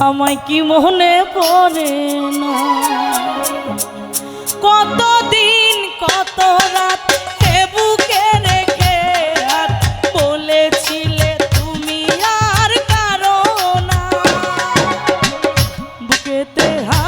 আমায় কি মনে পড়ে না? কতদিন, কত দিন বুকে রাত বলেছিলে তুমি আর কারণ বুকেতে হা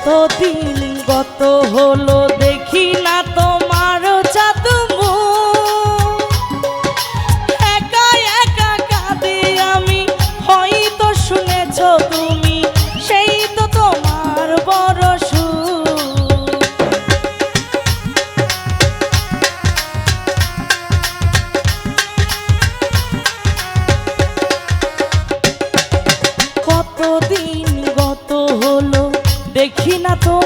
কত দিন গত হলো দেখি না তোমার দেখি না তো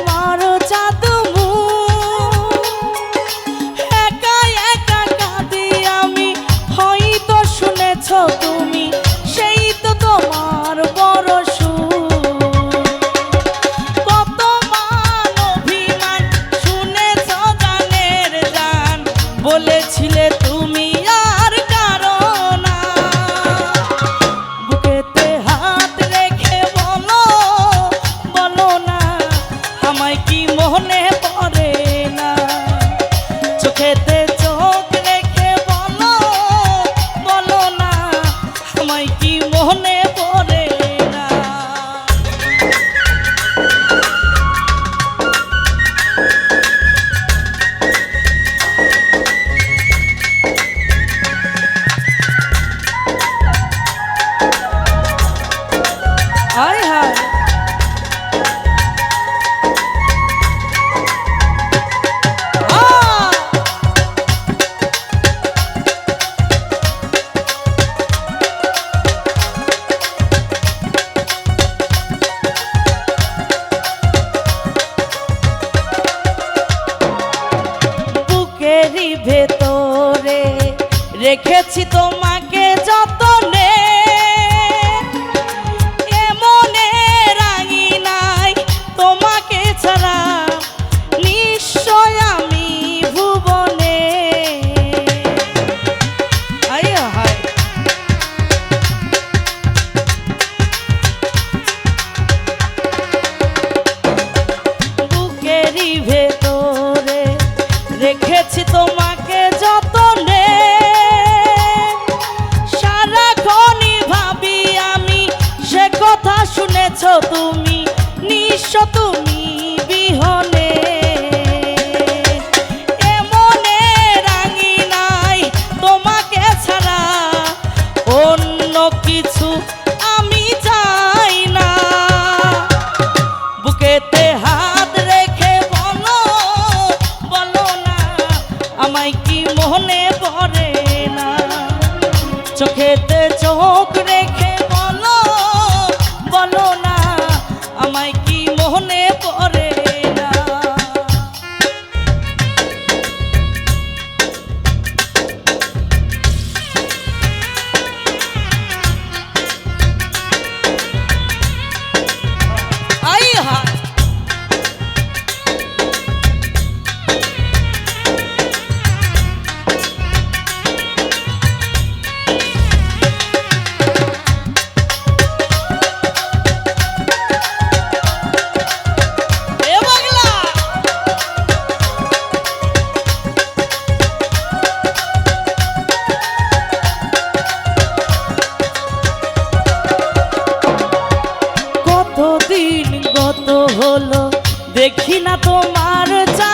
তোমাকে যতনে তোমায় কি মনে পড়ে না? চোখেতে চোখ রেখে বলো বলো না আমায় দেখি না তোমার জাদু